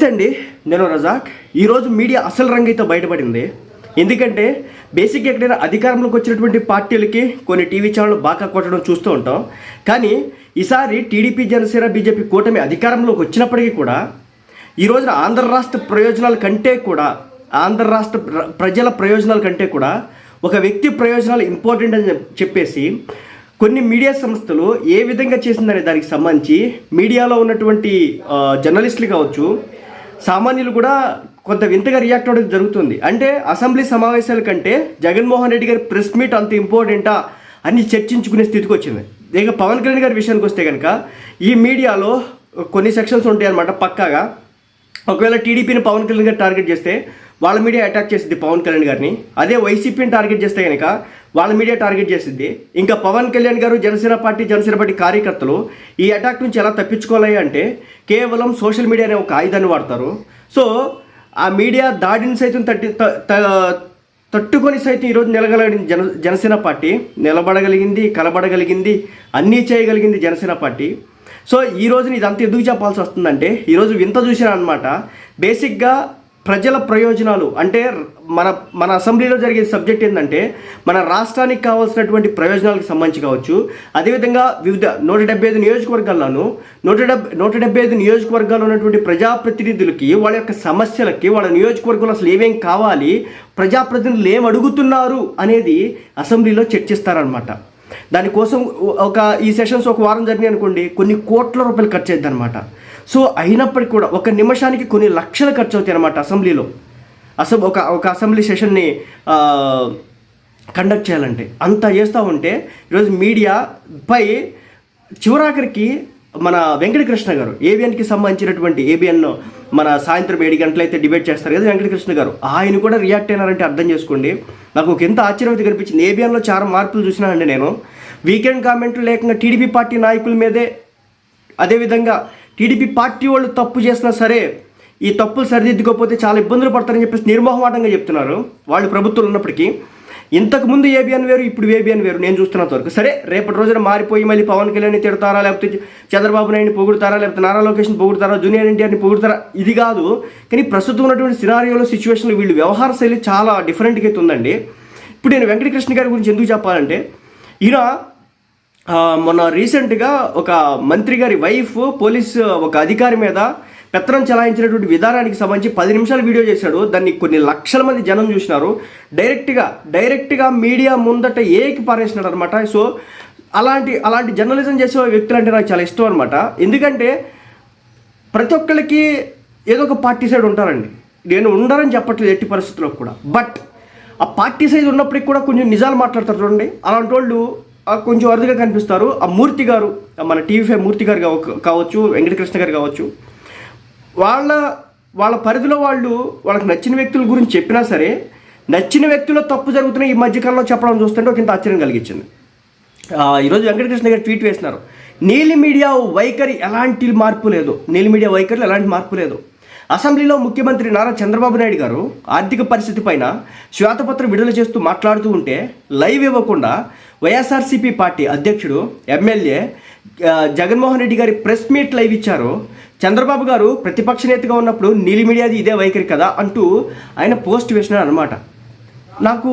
నమస్తే అండి నేను రజాక్. ఈరోజు మీడియా అసలు రంగైతే బయటపడింది. ఎందుకంటే బేసిక్ ఎక్కడైనా అధికారంలోకి వచ్చినటువంటి పార్టీలకి కొన్ని టీవీ ఛానళ్ళు బాగా కొట్టడం చూస్తూ ఉంటాం. కానీ ఈసారి టీడీపీ జనసేన బీజేపీ కూటమి అధికారంలోకి వచ్చినప్పటికీ కూడా ఈ రోజున ఆంధ్ర రాష్ట్ర ప్రయోజనాల కంటే కూడా ఆంధ్ర రాష్ట్ర ప్ర- ప్రజల ప్రయోజనాల కంటే కూడా ఒక వ్యక్తి ప్రయోజనాలు ఇంపార్టెంట్ అని చెప్పేసి కొన్ని మీడియా సంస్థలు ఏ విధంగా చేసిందనే దానికి సంబంధించి మీడియాలో ఉన్నటువంటి జర్నలిస్టులు కావచ్చు సామాన్యులు కూడా కొంత వింతగా రియాక్ట్ అవ్వడం జరుగుతుంది. అంటే అసెంబ్లీ సమావేశాల కంటే జగన్మోహన్ రెడ్డి గారి ప్రెస్ మీట్ అంత ఇంపార్టెంటా అని చర్చించుకునే స్థితికి వచ్చింది. ఇక పవన్ కళ్యాణ్ గారి విషయానికి వస్తే కనుక ఈ మీడియాలో కొన్ని సెక్షన్స్ ఉంటాయి అన్నమాట పక్కాగా. ఒకవేళ టీడీపీని పవన్ కళ్యాణ్ గారు టార్గెట్ చేస్తే వాళ్ళ మీడియా అటాక్ చేసింది పవన్ కళ్యాణ్ గారిని. అదే వైసీపీని టార్గెట్ చేస్తే కనుక వాళ్ళ మీడియా టార్గెట్ చేసింది. ఇంకా పవన్ కళ్యాణ్ గారు జనసేన పార్టీ జనసేన పార్టీ కార్యకర్తలు ఈ అటాక్ నుంచి ఎలా తప్పించుకోవాలి అంటే కేవలం సోషల్ మీడియా అనే ఒక ఆయుధాన్ని వాడతారు. సో ఆ మీడియా దాడిని సైతం తట్టి తట్టుకొని సైతం ఈరోజు నిలగలిగిన జన జనసేన పార్టీ. నిలబడగలిగింది కలబడగలిగింది అన్నీ చేయగలిగింది జనసేన పార్టీ. సో ఈ రోజుని ఇదంతా ఎందుకు చెప్పాల్సి వస్తుందంటే ఈరోజు వింత చూసిన అనమాట బేసిక్గా ప్రజల ప్రయోజనాలు అంటే మన మన అసెంబ్లీలో జరిగే సబ్జెక్ట్ ఏంటంటే మన రాష్ట్రానికి కావాల్సినటువంటి ప్రయోజనాలకు సంబంధించి కావచ్చు. అదేవిధంగా వివిధ నూట డెబ్బై ఐదు నియోజకవర్గాల్లోనూ నూట డెబ్బై నూట డెబ్బై ఐదు నియోజకవర్గాల్లో ఉన్నటువంటి ప్రజాప్రతినిధులకి వాళ్ళ యొక్క సమస్యలకి వాళ్ళ నియోజకవర్గంలో అసలు ఏమేం కావాలి ప్రజాప్రతినిధులు ఏం అడుగుతున్నారు అనేది అసెంబ్లీలో చర్చిస్తారనమాట దానికోసం ఒక ఈ సెషన్స్ ఒక వారం జరిగినాయి అనుకోండి కొన్ని కోట్ల రూపాయలు ఖర్చు అవుతుంది అనమాట సో అయినప్పటికీ కూడా ఒక నిమిషానికి కొన్ని లక్షలు ఖర్చు అవుతాయి అనమాట అసెంబ్లీలో. అసెంబ్లీ ఒక ఒక అసెంబ్లీ సెషన్ని కండక్ట్ చేయాలంటే. అంత చేస్తూ ఉంటే ఈరోజు మీడియా పై చివరాఖరికి మన వెంకటకృష్ణ గారు ఏబిఎన్కి సంబంధించినటువంటి ఏబిఎన్ మన సాయంత్రం ఏడు గంటలైతే డిబేట్ చేస్తారు కదా వెంకటకృష్ణ గారు. ఆయన కూడా రియాక్ట్ అయినారంటే అర్థం చేసుకోండి. నాకు ఒక ఎంత ఆశ్చర్యం అయితే కనిపించింది. ఏబిఎన్లో చాలా మార్పులు చూసినానండి నేను. వీకెండ్ కామెంట్లు లేకుండా టీడీపీ పార్టీ నాయకుల మీదే అదేవిధంగా టీడీపీ పార్టీ వాళ్ళు తప్పు చేసినా సరే ఈ తప్పులు సరిదిద్దుకోకపోతే చాలా ఇబ్బందులు పడతారని చెప్పేసి నిర్మోహమాటంగా చెప్తున్నారు. వాళ్ళు ప్రభుత్వం ఉన్నప్పటికీ ఇంతకు ముందు ఏబిఎన్ వేరు ఇప్పుడు ఏబిఎన్ వేరు. నేను చూస్తున్నంత వరకు సరే రేపటి రోజున మారిపోయి మళ్ళీ పవన్ కళ్యాణ్ తిడతారా లేకపోతే చంద్రబాబు నాయుడిని పొగుడతారా లేకపోతే నారా లోకేష్ని పొగుడతారా జూనియర్ ఎన్టీఆర్ని పొగుడతారా? ఇది కాదు. కానీ ప్రస్తుతం ఉన్నటువంటి సినారియోలో సిచ్యువేషన్లో వీళ్ళు వ్యవహార శైలి చాలా డిఫరెంట్గా అయితే ఉందండి. ఇప్పుడు నేను వెంకటకృష్ణ గారి గురించి ఎందుకు చెప్పాలంటే ఈయన మొన్న రీసెంట్గా ఒక మంత్రి గారి వైఫ్ పోలీస్ ఒక అధికారి మీద పెత్తనం చలాయించినటువంటి విధానానికి సంబంధించి పది నిమిషాలు వీడియో చేశాడు. దాన్ని కొన్ని లక్షల మంది జనం చూసినారు. డైరెక్ట్గా డైరెక్ట్గా మీడియా ముందట ఏకి పారేసినాడు అనమాట సో అలాంటి అలాంటి జర్నలిజం చేసే వ్యక్తులు అంటే నాకు చాలా ఇష్టం అనమాట ఎందుకంటే ప్రతి ఒక్కరికి ఏదో ఒక పార్టీ సైడ్ ఉంటారండి. నేను ఉండరని చెప్పట్లేదు ఎట్టి పరిస్థితుల్లో కూడా. బట్ ఆ పార్టీ సైజ్ ఉన్నప్పటికి కూడా కొంచెం నిజాలు మాట్లాడతారు చూడండి. అలాంటి వాళ్ళు కొంచెం అరుదుగా కనిపిస్తారు. ఆ మూర్తి గారు మన టీవీ ఫైవ్ మూర్తి గారు కావచ్చు వెంకటకృష్ణ గారు కావచ్చు వాళ్ళ వాళ్ళ పరిధిలో వాళ్ళు వాళ్ళకి నచ్చిన వ్యక్తుల గురించి చెప్పినా సరే నచ్చిన వ్యక్తుల్లో తప్పు జరుగుతున్న ఈ మధ్యకాలంలో చెప్పడం చూస్తుంటే ఒక ఇంత ఆశ్చర్యం కలిగించింది. ఈరోజు వెంకటకృష్ణ గారు ట్వీట్ వేసినారు. నీలి మీడియా వైఖరి ఎలాంటి మార్పు లేదు. నీలి మీడియా వైఖరిలో ఎలాంటి మార్పు లేదు. అసెంబ్లీలో ముఖ్యమంత్రి నారా చంద్రబాబు నాయుడు గారు ఆర్థిక పరిస్థితి పైన శ్వేతపత్రం విడుదల చేస్తూ మాట్లాడుతూ ఉంటే లైవ్ ఇవ్వకుండా వైఎస్ఆర్సీపీ పార్టీ అధ్యక్షుడు ఎమ్మెల్యే జగన్మోహన్ రెడ్డి గారి ప్రెస్ మీట్ లైవ్ ఇచ్చారు. చంద్రబాబు గారు ప్రతిపక్ష నేతగా ఉన్నప్పుడు నీలి మీడియాది ఇదే వైఖరి కదా అంటూ ఆయన పోస్ట్ వేసినారు అనమాట నాకు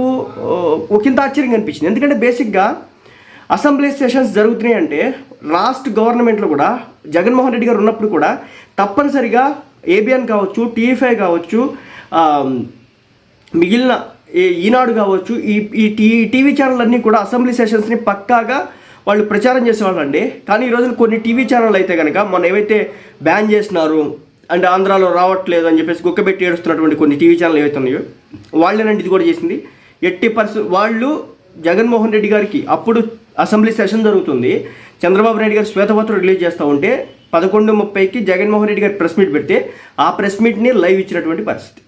ఒకంత ఆశ్చర్యంగా అనిపించింది. ఎందుకంటే బేసిక్గా అసెంబ్లీ సెషన్స్ జరుగుతున్నాయి అంటే రాష్ట్ర గవర్నమెంట్లో కూడా జగన్మోహన్ రెడ్డి గారు ఉన్నప్పుడు కూడా తప్పనిసరిగా ఏబిఎన్ కావచ్చు టీఎఫ్ఐ కావచ్చు మిగిలిన ఈ- ఈనాడు కావచ్చు ఈ ఈ టీ టీవీ ఛానల్ అన్నీ కూడా అసెంబ్లీ సెషన్స్ని పక్కాగా వాళ్ళు ప్రచారం చేసేవాళ్ళండి. కానీ ఈ రోజున కొన్ని టీవీ ఛానల్ అయితే కనుక మనం ఏవైతే బ్యాన్ చేసినారు అండ్ ఆంధ్రాలో రావట్లేదు అని చెప్పేసి గుక్కబెట్టి ఏడుస్తున్నటువంటి కొన్ని టీవీ ఛానల్ ఏవైతే ఉన్నాయో వాళ్ళేనండి ఇది కూడా చేసింది. ఎట్టి పరిస్థితి వాళ్ళు జగన్మోహన్ రెడ్డి గారికి అప్పుడు అసెంబ్లీ సెషన్ జరుగుతుంది. చంద్రబాబు నాయుడు గారు శ్వేతపత్రం రిలీజ్ చేస్తూ ఉంటే పదకొండు ముప్పైకి జగన్మోహన్ రెడ్డి గారు ప్రెస్ మీట్ పెడితే ఆ ప్రెస్ మీట్ని లైవ్ ఇచ్చినటువంటి పరిస్థితి.